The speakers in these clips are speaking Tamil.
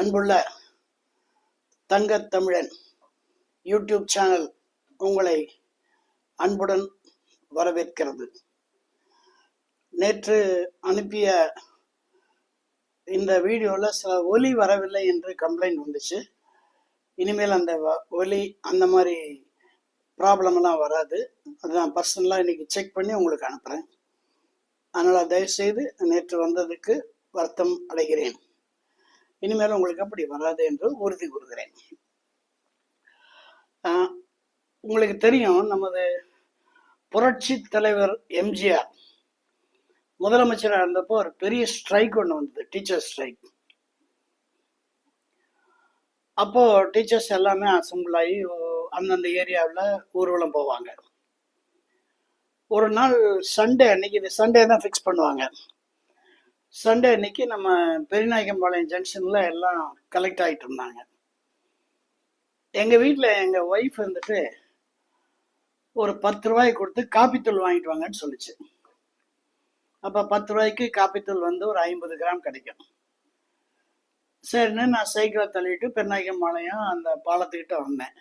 அன்புள்ள தங்கத்தமிழன் யூடியூப் சேனல் உங்களை அன்புடன் வரவேற்கிறது. நேற்று அனுப்பிய இந்த வீடியோவில் சில ஒலி வரவில்லை என்று கம்ப்ளைண்ட் வந்துச்சு. இனிமேல் அந்த வ- ஒலி அந்த மாதிரி ப்ராப்ளம்லாம் வராது. அது நான் பர்சனலாக இன்னைக்கு செக் பண்ணி உங்களுக்கு அனுப்புகிறேன் அதனால் தயவுசெய்து நேற்று வந்ததுக்கு வருத்தம் அடைகிறேன். இனிமேல் உங்களுக்கு அப்படி வராது என்று உறுதி கூறுகிறேன். உங்களுக்கு தெரியும் நமது புரட்சி தலைவர் எம்ஜிஆர். முதலமைச்சராக இருந்தப்போ ஒரு பெரிய ஸ்ட்ரைக் ஒன்று வந்தது டீச்சர் ஸ்ட்ரைக் அப்போ டீச்சர்ஸ் எல்லாமே அசம்பிள் ஆகி ஓ- அந்தந்த ஏரியாவில் ஊர்வலம் போவாங்க. ஒரு நாள் சண்டே அன்னைக்கு இது சண்டே தான் ஃபிக்ஸ் பண்ணுவாங்க. சண்டே அன்னைக்கு நம்ம பெரியநாயக்கம்பாளையம் ஜங்ஷனில் எல்லாம் கலெக்ட் ஆகிட்டு இருந்தாங்க. எங்கள் வீட்டில் எங்கள் ஒய்ஃப் வந்துட்டு ஒரு பத்து ரூபாய் கொடுத்து காப்பித்தூள் வாங்கிட்டு வாங்கன்னு சொல்லிச்சு. அப்போ பத்து ரூபாய்க்கு காப்பித்தூள் வந்து ஒரு ஐம்பது கிராம் கிடைக்கும். சரின்னு நான் சைக்கிளை தள்ளிட்டு பெருநாயக்கம்பாளையம் அந்த பாலத்துக்கிட்ட வந்தேன்.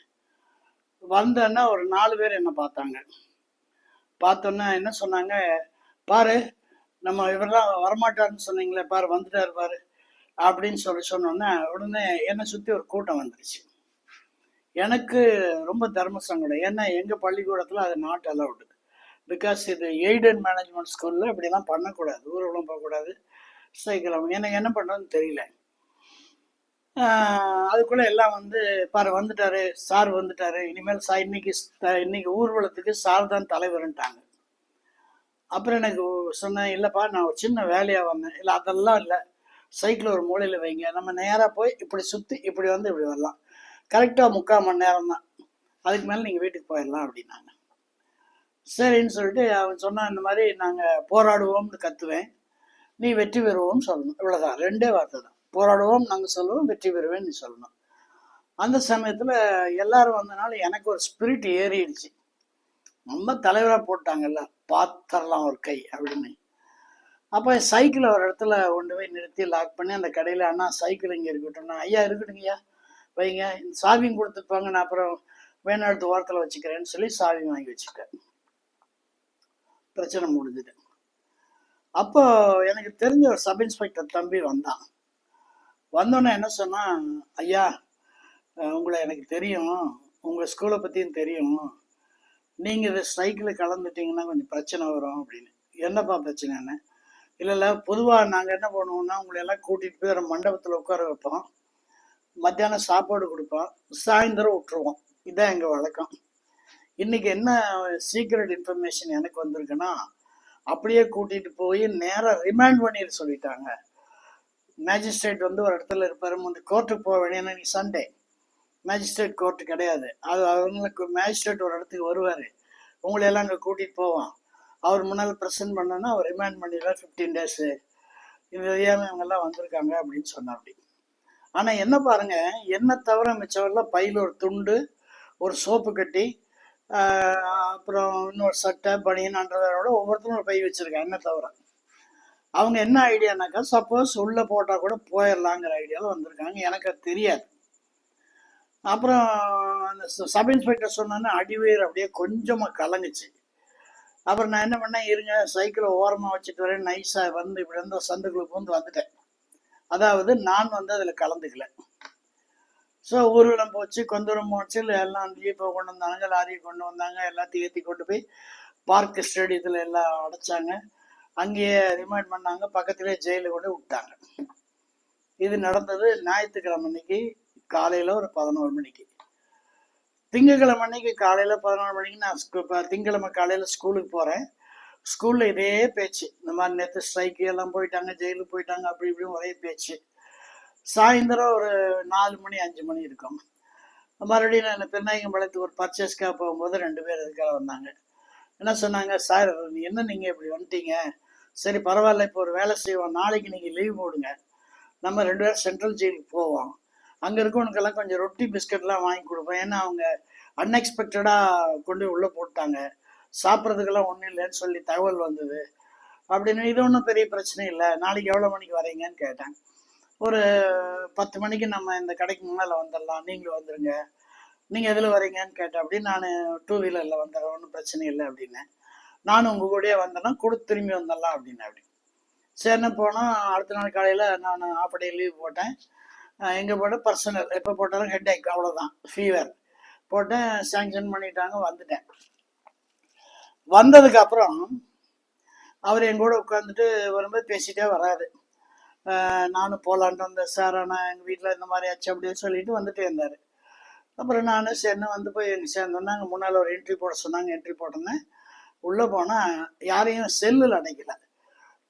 வந்தேன்னா ஒரு நாலு பேர் என்னை பார்த்தாங்க. பார்த்தோன்னே என்ன சொன்னாங்க? பாரு நம்ம இவரெல்லாம் வரமாட்டாருன்னு சொன்னீங்களே பாரு வந்துட்டாரு பாரு அப்படின்னு சொல்லி சொன்னோன்னே உடனே என்னை சுற்றி ஒரு கூட்டம் வந்துருச்சு. எனக்கு ரொம்ப தர்ம சங்கடம். ஏன்னா எங்கள் பள்ளிக்கூடத்தில் அது நாட் அலவுடு பிகாஸ் இது எய்டட் மேனேஜ்மெண்ட் ஸ்கூலில் இப்படிலாம் பண்ணக்கூடாது. ஊர்வலம் போகக்கூடாது. சைக்கிள் எனக்கு என்ன பண்ணுறதுன்னு தெரியல. அதுக்குள்ளே எல்லாம் வந்து பாரு வந்துட்டாரு சார் வந்துட்டாரு. இனிமேல் சார் இன்னைக்கு இன்னைக்கு ஊர்வலத்துக்கு சார் தான் தலைவர்ன்ட்டாங்க. அப்புறம் எனக்கு சொன்னேன் இல்லைப்பா நான் ஒரு சின்ன வேலையாக வந்தேன். இல்லை அதெல்லாம் இல்லை. சைக்கிள் ஒரு மூலையில் வைங்க. நம்ம நேராக போய் இப்படி சுற்றி இப்படி வந்து இப்படி வரலாம். கரெக்டாக முக்கால் மணி நேரம் தான் அதுக்கு மேலே நீங்கள் வீட்டுக்கு போயிடலாம் அப்படின்னாங்க. சரின்னு சொல்லிட்டு அவன் சொன்னான் இந்த மாதிரி நாங்கள் போராடுவோம்னு கத்துவேன். நீ வெற்றி பெறுவோம்னு சொல்லணும். இவ்வளோதான் ரெண்டே வார்த்தை தான். போராடுவோம் நாங்கள் சொல்லுவோம் வெற்றி பெறுவேன் நீ சொல்லணும். அந்த சமயத்தில் எல்லாரும் வந்தனால எனக்கு ஒரு ஸ்பிரிட் ஏறிடுச்சு. ரொம்ப தலைவராக போட்டாங்கல்ல பாத்திரலாம் ஒரு கை அப்படின்னு அப்போ சைக்கிளை ஒரு இடத்துல கொண்டு போய் நிறுத்தி லாக் பண்ணி அந்த கடையில் அண்ணா சைக்கிள் இங்கே இருக்கட்டும்னா ஐயா இருக்கட்டுங்கய்யா வைங்க. இந்த சாவியும் கொடுத்துருப்பாங்க நான் அப்புறம் வேணா எடுத்து ஓரத்தில் வச்சுக்கிறேன்னு சொல்லி சாவி வாங்கி வச்சுட்டேன். பிரச்சனை முடிஞ்சுது. அப்போ எனக்கு தெரிஞ்ச ஒரு சப் இன்ஸ்பெக்டர் தம்பி வந்தான். வந்தோன்னே என்ன சொன்னான் ஐயா உங்களை எனக்கு தெரியும். உங்கள் ஸ்கூலை பற்றியும் தெரியும். நீங்கள் இதை ஸ்ட்ரைக்கில் கலந்துட்டீங்கன்னா கொஞ்சம் பிரச்சனை வரும் அப்படின்னு. என்னப்பா பிரச்சனைன்னு? இல்லை இல்லை பொதுவாக நாங்கள் என்ன பண்ணுவோம்னா உங்களை எல்லாம் கூட்டிகிட்டு போய் ஒரு மண்டபத்தில் உட்கார வைப்போம். மத்தியானம் சாப்பாடு கொடுப்போம். சாயந்தரம் விட்டுருவோம். இதுதான் எங்கள் வழக்கம். இன்னைக்கு என்ன சீக்ரெட் இன்ஃபர்மேஷன் எனக்கு வந்திருக்குன்னா அப்படியே கூட்டிகிட்டு போய் நேராக ரிமாண்ட் பண்ணிட சொல்லிட்டாங்க. மேஜிஸ்ட்ரேட் வந்து ஒரு இடத்துல இருப்பார். வந்து கோர்ட்டுக்கு போக வேண்டிய இன்னைக்கு சண்டே மேஜிஸ்ட்ரேட் கோர்ட்டு கிடையாது. அது அவங்களுக்கு மேஜிஸ்ட்ரேட் ஒரு இடத்துக்கு வருவார். உங்களை எல்லாம் அங்கே கூட்டிகிட்டு போவான். அவர் முன்னால் ப்ரெசென்ட் பண்ணோன்னா அவர் ரிமாண்ட் பண்ணிடுவார் ஃபிஃப்டீன் டேஸு இது தெரியாமல் இவங்கெல்லாம் வந்திருக்காங்க அப்படின்னு சொன்னாப்படி ஆனால் என்ன பாருங்க என்ன தவிர மிச்சவரெல்லாம் பையில் ஒரு துண்டு ஒரு சோப்பு கட்டி அப்புறம் இன்னொரு சட்டை பனியன் அன்றதோட ஒவ்வொருத்தரும் ஒரு பை வச்சுருக்காங்க. என்ன தவிர? அவங்க என்ன ஐடியானாக்கா சப்போஸ் உள்ளே போட்டால் கூட போயிடலாங்கிற ஐடியாவில் வந்திருக்காங்க. எனக்கு அது தெரியாது. அப்புறம் அந்த சப் இன்ஸ்பெக்டர் சொன்னோன்னே அடிவேர் அப்படியே கொஞ்சமாக கலங்குச்சு. அப்புறம் நான் என்ன பண்ணேன் இருங்க சைக்கிளை ஓரமாக வச்சுட்டு வரேன் நைஸாக வந்து இப்படி வந்து சந்துக்குள்ள பூந்து வந்துட்டேன். அதாவது நான் வந்து அதில் கலந்துக்கல. ஸோ ஊர்வலம் போச்சு கொந்தூரம் போச்சு இல்லை எல்லாம் ஜீப்பை கொண்டு வந்தாங்க லாரியை கொண்டு வந்தாங்க எல்லாத்தையும் ஏற்றி கொண்டு போய் பார்க் ஸ்டேடியத்தில் எல்லாம் அடைச்சாங்க. அங்கேயே ரிமைண்ட் பண்ணாங்க பக்கத்திலே ஜெயிலில் கொண்டு விட்டாங்க. இது நடந்தது ஞாயிற்றுக்கிழமை அன்னைக்கு. காலையில் ஒரு பதினோரு மணிக்கு. திங்கக்கிழமை அன்னைக்கு காலையில் பதினோரு மணிக்கு நான் ஸ்கூ- திங்கக்கிழமை காலையில் ஸ்கூலுக்கு போகிறேன் ஸ்கூலில் இதே பேச்சு. இந்த மாதிரி நேற்று ஸ்ட்ரைக்கு எல்லாம் போயிட்டாங்க ஜெயிலுக்கு போயிட்டாங்க அப்படி இப்படின்னு ஒரே பேச்சு. சாயந்தரம் ஒரு நாலு மணி அஞ்சு மணி இருக்கும். மறுபடியும் நான் பெருநாயகம்பாளையத்துக்கு ஒரு பர்ச்சேஸ்க்காக போகும்போது ரெண்டு பேர் இதுக்காக வந்தாங்க. என்ன சொன்னாங்க? சார் என்ன நீங்கள் இப்படி வந்துட்டீங்க? சரி பரவாயில்ல இப்போ ஒரு வேலை செய்வோம். நாளைக்கு நீங்கள் லீவ் போடுங்க. நம்ம ரெண்டு பேரும் சென்ட்ரல் ஜெயிலுக்கு போவோம். அங்கே இருக்கவனுக்கெல்லாம் கொஞ்சம் ரொட்டி பிஸ்கட்லாம் வாங்கி கொடுப்பேன். ஏன்னா அவங்க அன்எக்ஸ்பெக்டடாக கொண்டு உள்ளே போட்டாங்க. சாப்பிட்றதுக்கெல்லாம் ஒன்றும் இல்லைன்னு சொல்லி தகவல் வந்தது. அப்படின்னு இது ஒன்றும் பெரிய பிரச்சனை இல்லை. நாளைக்கு எவ்வளோ மணிக்கு வரீங்கன்னு கேட்டேன். ஒரு பத்து மணிக்கு நம்ம இந்த கடைக்கு முன்னால் வந்துடலாம். நீங்களும் வந்துடுங்க நீங்கள் எதில் வரீங்கன்னு கேட்டேன். அப்படி நான் டூ வீலரில் வந்துடுறேன். ஒன்றும் பிரச்சனை இல்லை அப்படின்னு. நானும் உங்கள் கூடயே வந்தேன்னா கொடுத்து திரும்பி வந்துடலாம் அப்படின்னு. அப்படி. சரின்னு போனால் அடுத்த நாள் காலையில் நான் ஆஃப் டே லீவ் போட்டேன். எங்கே போட்டால் பர்சனல் எப்போ போட்டாலும் ஹெட் ஏக் அவ்வளோதான் ஃபீவர் போட்டேன் சேங்ஷன் பண்ணிட்டாங்க வந்துட்டேன். வந்ததுக்கப்புறம் அவர் என் கூட உட்காந்துட்டு வரும்போது பேசிட்டே வராரு. நானும் போகலான்ட்டு வந்தேன். சார் ஆனால் எங்கள் வீட்டில் இந்த மாதிரி ஆச்சு அப்படின்னு சொல்லிட்டு வந்துட்டே இருந்தார். அப்புறம் நானும் சரின்னு வந்து போய் எங்க சேர்ந்தோன்னா அங்கே முன்னால் ஒரு என்ட்ரி போட சொன்னாங்க என்ட்ரி போட்டிருந்தேன். உள்ளே போனால் யாரையும் செல்லில் அடைக்கல.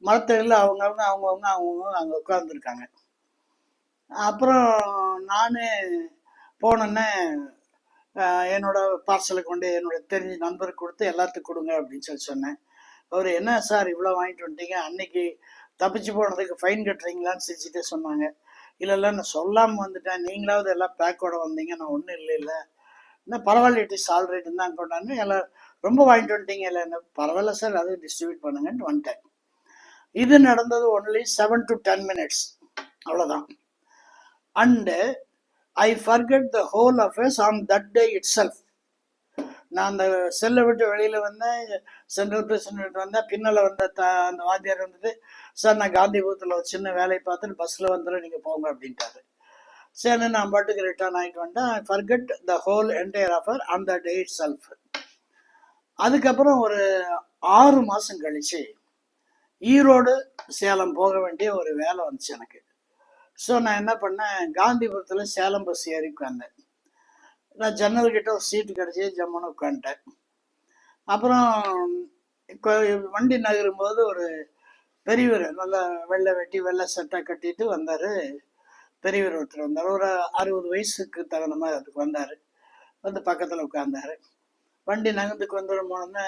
மரத்தடியில் அவங்கவுங்க அவங்கவுங்க அவங்கவுங்க அங்கே உட்காந்துருக்காங்க அப்புறம் நான் போனோன்னே என்னோட பார்சலை கொண்டு என்னோட தெரிஞ்ச நண்பருக்கு கொடுத்து எல்லாத்துக்கும் கொடுங்க அப்படின்னு சொல்லி சொன்னேன். அவர் என்ன சார் இவ்வளோ வாங்கிட்டு வந்துட்டீங்க? அன்னைக்கு தப்பிச்சு போனதுக்கு ஃபைன் கட்டுறீங்களான்னு சிரிச்சுட்டே சொன்னாங்க. இல்லை இல்லை நான் சொல்லாமல் வந்துட்டேன். நீங்களாவது எல்லாம் பேக்கோட வந்தீங்க. நான் ஒன்றும் இல்லை இல்லை. என்ன பரவாயில்ல இட் இஸ் ஆல் தான் கொண்டாந்து எல்லாம் ரொம்ப வாங்கிட்டு வந்துட்டீங்க இல்லை என்ன பரவாயில்ல சார். அதை டிஸ்ட்ரிபியூட் பண்ணுங்கன்ட்டு வந்துட்டேன். இது நடந்தது only seven to ten minutes அவ்வளோதான் and I forget the whole affairs on that day itself நான் அந்த செல்லை விட்டு வெளியில் வந்தேன். சென்ட்ரல் பிரசிடென்ட் வந்தேன். பின்னால் வந்த த அந்த வாத்தியார் வந்துட்டு சார் நான் காந்திபுரத்தில் ஒரு சின்ன வேலையை பார்த்துட்டு பஸ்ஸில் வந்துடுறேன். நீங்கள் போங்க அப்படின்ட்டாரு. சரி நான் பாட்டுக்கு ரிட்டர்ன் ஆகிட்டு வந்துட்டேன் I forget the whole entire affair on the day itself அதுக்கப்புறம் ஒரு ஆறு மாதம் கழிச்சு ஈரோடு சேலம் போக வேண்டிய ஒரு வேலை வந்துச்சு எனக்கு. ஸோ நான் என்ன பண்ணேன்? காந்திபுரத்தில் சேலம் பஸ் ஏறி உட்காந்தேன் நான் ஜன்னல் கிட்ட ஒரு சீட்டு கிடச்சி ஜம்முன்னு உட்காந்துட்டேன் அப்புறம் வண்டி வண்டி நகரும்போது ஒரு பெரியவர் நல்லா வெள்ளை வெட்டி வெள்ளை சட்டை கட்டிட்டு வந்தார். பெரியவர் ஒருத்தர் வந்தார். ஒரு அறுபது வயசுக்கு தகுந்த மாதிரி அதுக்கு வந்தார். வந்து பக்கத்தில் உட்காந்தார் வண்டி நகர்ந்துக்கு வந்துடும் போனோன்னே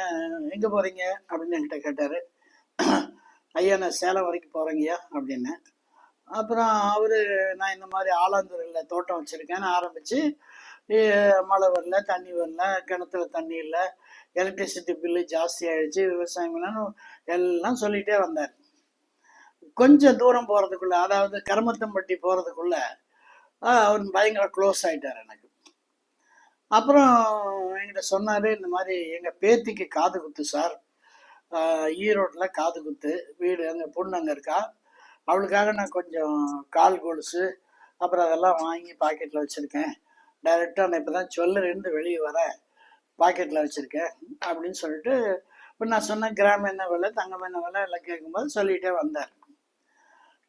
எங்கே போகிறீங்க அப்படின்னு என்கிட்ட கேட்டார். ஐயா நான் சேலம் வரைக்கும் போகிறேங்கய்யா அப்படின்னு. அப்புறம் அவர் நான் இந்த மாதிரி ஆலாந்தூரில் தோட்டம் வச்சுருக்கேன்னு ஆரம்பித்து மழை வரல தண்ணி வரல கிணத்துல தண்ணி இல்லை எலக்ட்ரிசிட்டி பில்லு ஜாஸ்தி ஆயிடுச்சு விவசாயம் எல்லாம் சொல்லிகிட்டே வந்தார். கொஞ்சம் தூரம் போகிறதுக்குள்ள அதாவது கருமத்தம்பட்டி போகிறதுக்குள்ள அவர் பயங்கர க்ளோஸ் ஆகிட்டார் எனக்கு. அப்புறம் என்கிட்ட சொன்னார் இந்த மாதிரி எங்கள் பேத்திக்கு காது குத்து சார். ஈரோட்டில் காது குத்து வீடு அங்கே பொண்ணு அங்கே இருக்கா. அவளுக்காக நான் கொஞ்சம் கால் கொலுசு அப்புறம் அதெல்லாம் வாங்கி பாக்கெட்டில் வச்சுருக்கேன். டைரெக்டாக நான் இப்போ தான் சொல்லுறேன்னு வெளியே வரேன் பாக்கெட்டில் வச்சுருக்கேன் அப்படின்னு சொல்லிட்டு இப்போ நான் சொன்னேன் கிராம் என்ன விலை தங்கம் என்ன விலை எல்லாம் கேட்கும்போது சொல்லிகிட்டே வந்தார்.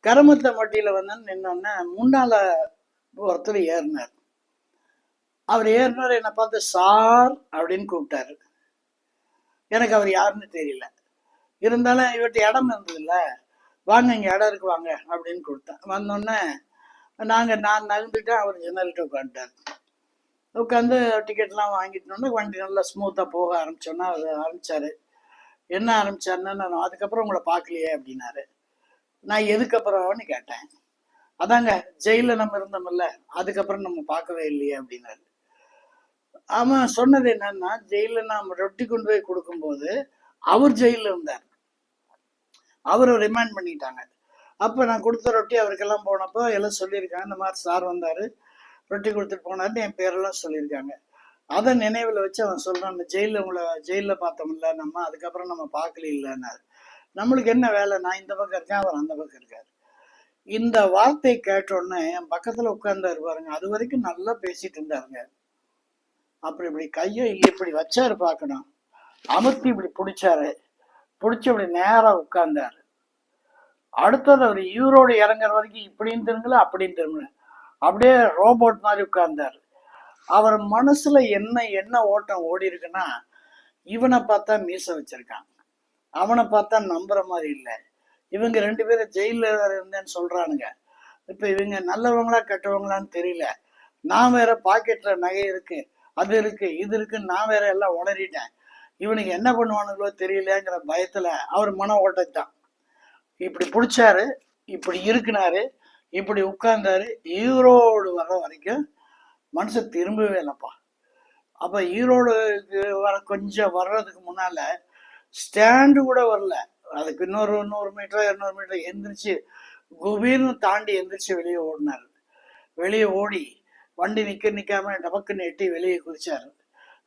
கருமத்தை மட்டியில் வந்து நின்னோடனே முன்னால் ஒருத்தர் ஏறினார். அவர் ஏறினார் என்னை பார்த்து சார் அப்படின்னு கூப்பிட்டாரு. எனக்கு அவர் யாருன்னு தெரியல. இருந்தாலும் இவர்கிட்ட இடம் இருந்ததில்ல. வாங்க இங்கே இடம் இருக்கு வாங்க அப்படின்னு கொடுத்தேன். வந்தோடனே நாங்கள் நான் நகர்ந்துட்டேன் அவர் ஜன்னல்கிட்ட உட்காந்துட்டார் உட்காந்து டிக்கெட்லாம் வாங்கிட்டோன்னே வண்டி நல்லா ஸ்மூத்தாக போக ஆரம்பிச்சோன்னா அது ஆரம்பித்தார் என்ன ஆரம்பிச்சாருன்னு நான் அதுக்கப்புறம் உங்களை பார்க்கலையே அப்படின்னாரு. நான் எதுக்கப்புறம்னு கேட்டேன். அதாங்க ஜெயிலில் நம்ம இருந்தோம்ல அதுக்கப்புறம் நம்ம பார்க்கவே இல்லையே அப்படின்னாரு. அவன் சொன்னது என்னன்னா ஜெயிலில் நாம் ரொட்டி கொண்டு போய் கொடுக்கும்போது அவர் ஜெயிலில் இருந்தார். அவரை ரிமைண்ட் பண்ணிட்டாங்க. அப்போ நான் கொடுத்த ரொட்டி அவருக்கெல்லாம் போனப்போ எல்லாம் சொல்லியிருக்காங்க. இந்த மாதிரி சார் வந்தார். ரொட்டி கொடுத்துட்டு போனாருன்னு என் பேரெல்லாம் சொல்லியிருக்காங்க. அதை நினைவில் வச்சு அவன் சொல்கிறான் ஜெயிலில் உங்களை ஜெயிலில் பார்த்தோம்ல நம்ம அதுக்கப்புறம் நம்ம பார்க்கல இல்லைன்னாரு நம்மளுக்கு என்ன வேலை? நான் இந்த பக்கம் இருக்கேன் அவர் அந்த பக்கம் இருக்கார். இந்த வார்த்தை கேட்டோடனே என் பக்கத்தில் உட்கார்ந்தாரு பாருங்க. அது வரைக்கும் நல்லா பேசிட்டு இருந்தாருங்க. அப்புறம் இப்படி கையை இப்படி வச்சாரு பார்க்கணும். அமர்த்தி இப்படி பிடிச்சாரு. பிடிச்சி அப்படி நேராக உட்கார்ந்தார். அடுத்தது அவர் ஈரோடு இறங்குற வரைக்கும் இப்படின்னு திரும்பல அப்படின்னு திரும்பல. அப்படியே ரோபோட் மாதிரி உட்கார்ந்தார். அவர் மனசுல என்ன என்ன ஓட்டம் ஓடி இருக்குன்னா இவனை பார்த்தா மீச வச்சிருக்கான். அவனை பார்த்தா நம்புற மாதிரி இல்லை. இவங்க ரெண்டு பேரும் ஜெயிலில் இருந்தேன்னு சொல்றானுங்க. இப்போ இவங்க நல்லவங்களா கெட்டவங்களான்னு தெரியல. நான் வேற பாக்கெட்ல நகை இருக்கு அது இருக்கு இது இருக்குன்னு நான் வேற எல்லாம் உளறிட்டேன். இவனுக்கு என்ன பண்ணுவானுங்களோ தெரியலங்கிற பயத்துல அவர் மன ஓட்டத்தான் இப்படி பிடிச்சாரு இப்படி இருக்குனாரு இப்படி உட்கார்ந்தாரு ஈரோடு வர வரைக்கும் மனுஷன் திரும்பவே இல்லைப்பா. அப்போ ஈரோடுக்கு வர கொஞ்சம் வர்றதுக்கு முன்னால ஸ்டாண்டு கூட வரல. அதுக்கு இன்னொரு நூறு மீட்டர் இரநூறு மீட்டர் எந்திரிச்சு குபீர்னு தாண்டி எந்திரிச்சு வெளியே ஓடினார். வெளியே ஓடி வண்டி நிக்க நிக்காம டபக்குன்னு எட்டி வெளியே குதிச்சாரு.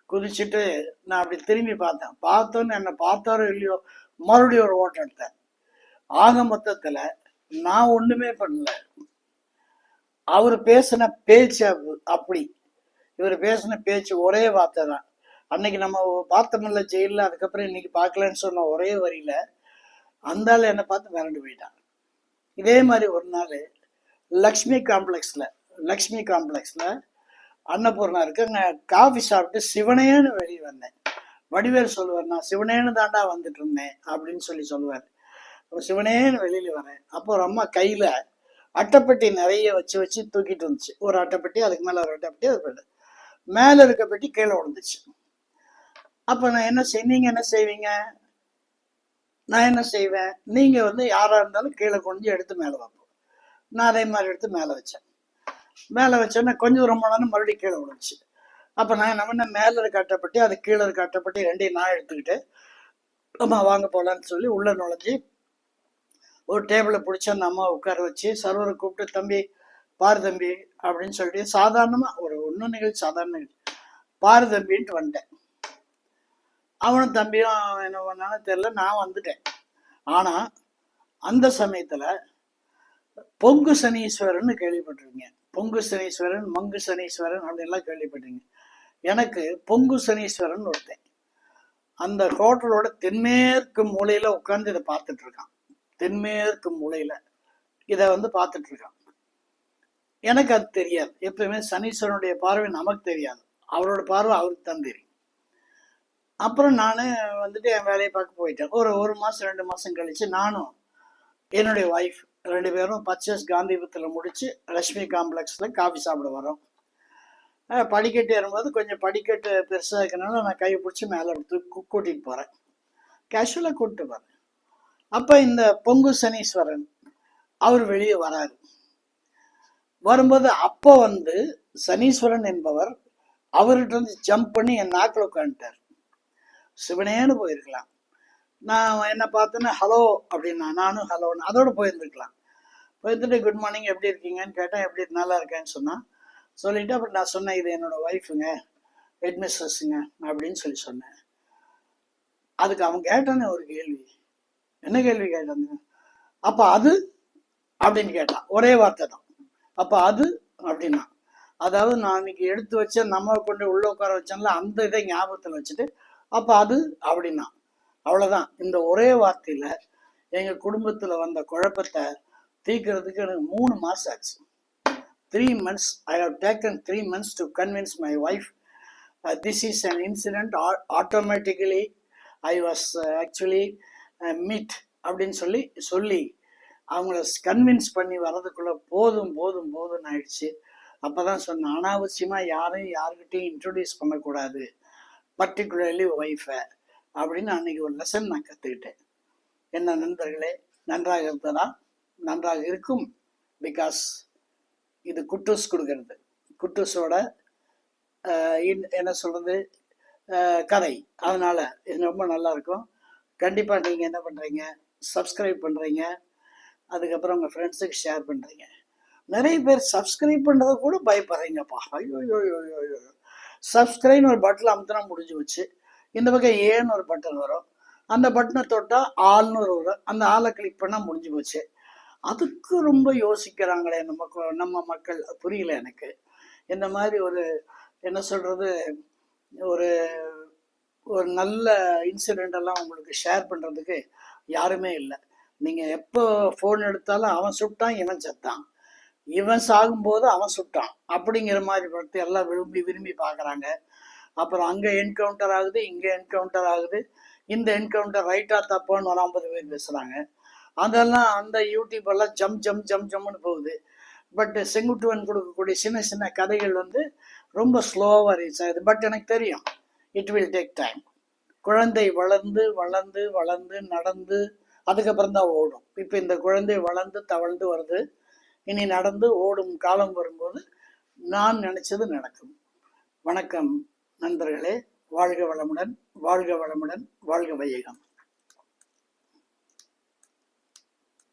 குதிச்சுட்டு நான் அப்படி திரும்பி பார்த்தேன். பார்த்தோன்னு என்னை பார்த்தாரோ இல்லையோ மறுபடியும் ஒரு ஓட்டம் எடுத்தேன். ஆக மொத்தத்தில் நான் ஒன்றுமே பண்ணல. அவர் பேசின பேச்சு அப்படி. இவர் பேசின பேச்சு ஒரே வார்த்தை தான். அன்னைக்கு நம்ம பார்த்தோம்ல ஜெயிலில் அதுக்கப்புறம் இன்னைக்கு பார்க்கலன்னு சொன்ன ஒரே வரியில அந்த ஆள் என்னை பார்த்து மிரண்டு போயிட்டான். இதே மாதிரி ஒரு நாள் லக்ஷ்மி காம்ப்ளெக்ஸில் லக்ஷ்மி காம்ப்ளெக்ஸில் அன்னபூர்ணா இருக்கு அங்கே காஃபி சாப்பிட்டு சிவனேன்னு வெளியே வந்தேன். வடிவேல் சொல்லுவார் நான் சிவனேன்னு தாண்டா வந்துட்டு இருந்தேன் அப்படின்னு சொல்லி சொல்லுவார். அப்போ சிவனேன்னு வெளியில வரேன். அப்போ ஒரு அம்மா கையில அட்டைப்பெட்டி நிறைய வச்சு வச்சு தூக்கிட்டு வந்துச்சு ஒரு அட்டைப்பெட்டி அதுக்கு மேல ஒரு அட்டைப்பட்டி அது போயிட்டு மேல இருக்க பெட்டி கீழே விழுந்துச்சு. அப்ப நான் என்ன செய் நீங்க என்ன செய்வீங்க? நான் என்ன செய்வேன்? நீங்க வந்து யாரா இருந்தாலும் கீழே கொண்டு எடுத்து மேலே வைப்போம். நான் அதே மாதிரி எடுத்து மேலே வச்சேன். மேல வச்சோன்னே கொஞ்சம் தூரம் நேரம் மறுபடியும் கீழே விழுந்துச்சு. அப்போ நான் என்ன பண்ணேன்? மேல இருக்க அட்டைப்பட்டி அது கீழே இருக்க அட்டைப்பட்டி ரெண்டையும் நான் எடுத்துக்கிட்டு அம்மா வாங்க போகலான்னு சொல்லி உள்ள நுழைஞ்சி ஒரு டேபிளை பிடிச்சி அந்த அம்மா உட்கார வச்சு சர்வரை கூப்பிட்டு தம்பி பாரு தம்பி அப்படின்னு சொல்லிட்டு சாதாரணமாக ஒரு ஒன்றும் நிகழ்ச்சி சாதாரண நிகழ்ச்சி. பாரு தம்பின்ட்டு வந்துட்டேன். அவனும் தம்பியும் என்ன பண்ணான்னு தெரில நான் வந்துட்டேன். ஆனா அந்த சமயத்துல பொங்கு சனீஸ்வரன் கேள்விப்பட்டிருக்கீங்க. பொங்கு சனீஸ்வரன் மங்கு சனீஸ்வரன் அப்படின்லாம் கேள்விப்பட்டீங்க. எனக்கு பொங்கு சனீஸ்வரன் ஒருத்தன். அந்த ஹோட்டலோட தென்மேற்கு மூலையில உட்காந்து இதை பார்த்துட்டு இருக்கான் தென்மேற்கு மூலையில இதை வந்து பார்த்துட்டு இருக்கான் எனக்கு அது தெரியாது. எப்பயுமே சனீஸ்வரனுடைய பார்வை நமக்கு தெரியாது. அவரோட பார்வை அவருக்கு தான் தெரியும். அப்புறம் நான் வந்துட்டு என் வேலையை பார்க்க போயிட்டேன். ஒரு ஒரு மாசம் ரெண்டு மாசம் கழிச்சு நானும் என்னுடைய ஒய்ஃப் ரெண்டு பேரும் பர்ச்சேஸ் காந்திபுரத்தில் முடித்து லட்சுமி காம்ப்ளெக்ஸில் காஃபி சாப்பிட வரோம் படிக்கட்டு ஏறும்போது கொஞ்சம் படிக்கட்டு பெருசாக இருக்கிறனால நான் கையை பிடிச்சி மேலே எடுத்து போகிறேன் கேஷுவலாக கூப்பிட்டு போகிறேன் அப்போ இந்த பொங்கு சனீஸ்வரன் அவர் வெளியே வராரு. வரும்போது அப்போ வந்து சனீஸ்வரன் என்பவர் அவர்கிட்ட வந்து ஜம்ப் பண்ணி என் நாக்கில் உட்காந்துட்டார் சிவனேன்னு போயிருக்கலாம். நான் என்ன பார்த்தேன்னா ஹலோ அப்படின்னா நானும் ஹலோன்னு அதோட போயிருந்துருக்கலாம். போயிருந்துட்டு குட் மார்னிங் எப்படி இருக்கீங்கன்னு கேட்டேன் எப்படி நல்லா இருக்கேன்னு சொன்னான். சொல்லிட்டு அப்புறம் நான் சொன்னேன் இது என்னோட ஒய்ஃபுங்க ஹெட் மிஸ்ஸஸ்ங்க அப்படின்னு சொல்லி சொன்னேன். அதுக்கு அவன் கேட்டானே ஒரு கேள்வி. என்ன கேள்வி கேட்டாங்க? அப்போ அது அப்படின்னு கேட்டான். ஒரே வார்த்தை தான். அப்போ அது அப்படின்னா அதாவது நான் இன்னைக்கு எடுத்து வச்ச நம்ம கொண்டு உள்ள உட்கார வச்சோம்ல அந்த இதை ஞாபகத்தில் வச்சுட்டு அப்போ அது அப்படின்னா அவ்வளவுதான். இந்த ஒரே வார்த்தையில எங்க குடும்பத்துல வந்த குழப்பத்தை தீர்க்கிறதுக்கு எனக்கு மூணு மாசம் ஆச்சு. Three months I have taken three months to convince my wife this is an incident automatically I was actually meet அப்படின்னு சொல்லி சொல்லி அவங்கள கன்வின்ஸ் பண்ணி வர்றதுக்குள்ள போதும் போதும் போதும்னு ஆயிடுச்சு. அப்போதான் சொன்னேன் அனாவசியமாக யாரையும் யாருக்கிட்டையும் இன்ட்ரொடியூஸ் பண்ணக்கூடாது பர்டிகுலர்லி ஒய்ஃபை அப்படின்னு அன்னைக்கு ஒரு லெசன் நான் கற்றுக்கிட்டேன் என்ன நண்பர்களே நன்றாக இருந்ததா நன்றாக இருக்கும் பிகாஸ் இது குட்டூஸ் கொடுக்கறது. குட்டூஸோட இன்- என்ன சொல்கிறது கதை. அதனால் இது ரொம்ப நல்லா இருக்கும். நீங்கள் என்ன பண்ணுறீங்க சப்ஸ்கிரைப் பண்ணுறீங்க அதுக்கப்புறம் உங்கள் ஃப்ரெண்ட்ஸுக்கு ஷேர் பண்ணுறீங்க நிறைய பேர் சப்ஸ்கிரைப் பண்ணுறத கூட பயப்படுறீங்கப்பா. ஐயோ ஐயோ சப்ஸ்கிரைப்னு ஒரு பட்டில் அமுத்தினா முடிஞ்சு வச்சு இந்த பக்கம் ஏன்னு ஒரு பட்டன் வரும். அந்த பட்டனை தொட்டால் ஆள்னு ஒரு வரும். அந்த ஆளை கிளிக் பண்ணா முடிஞ்சு போச்சு. அதுக்கு ரொம்ப யோசிக்கிறாங்களே நம்ம நம்ம மக்கள். புரியல எனக்கு. இந்த மாதிரி ஒரு என்ன சொல்றது ஒரு ஒரு நல்ல இன்சிடென்ட் எல்லாம் உங்களுக்கு ஷேர் பண்றதுக்கு யாருமே இல்லை. நீங்க எப்போ ஃபோன் எடுத்தாலும் அவன் சுட்டான் இவன் செத்தான். இவன் சாகும்போது அவன் சுட்டான். அப்படிங்கிற மாதிரி படத்தை எல்லாம் விரும்பி விரும்பி பார்க்குறாங்க. அப்புறம் அங்கே என்கவுண்டர் ஆகுது இங்கே என்கவுண்டர் ஆகுது. இந்த என்கவுண்டர் ரைட்டா தப்பான்னு ஒரு ஐம்பது பேர் பேசுகிறாங்க அதெல்லாம் அந்த யூடியூப் எல்லாம் ஜம் ஜம் ஜம் ஜம்னு போகுது. பட் செங்குட்டுவன் கொடுக்கக்கூடிய சின்ன சின்ன கதைகள் வந்து ரொம்ப ஸ்லோவாக ரீச் ஆகுது. பட் எனக்கு தெரியும் இட் வில் டேக் டைம் குழந்தை வளர்ந்து வளர்ந்து வளர்ந்து நடந்து அதுக்கப்புறம் தான் ஓடும். இப்போ இந்த குழந்தை வளர்ந்து தவழ்ந்து வருது. இனி நடந்து ஓடும் காலம் வரும்போது நான் நினச்சது நடக்கும். வணக்கம். நண்பர்களே வாழ்க வளமுடன் வாழ்க வளமுடன் வாழ்க வையகம்.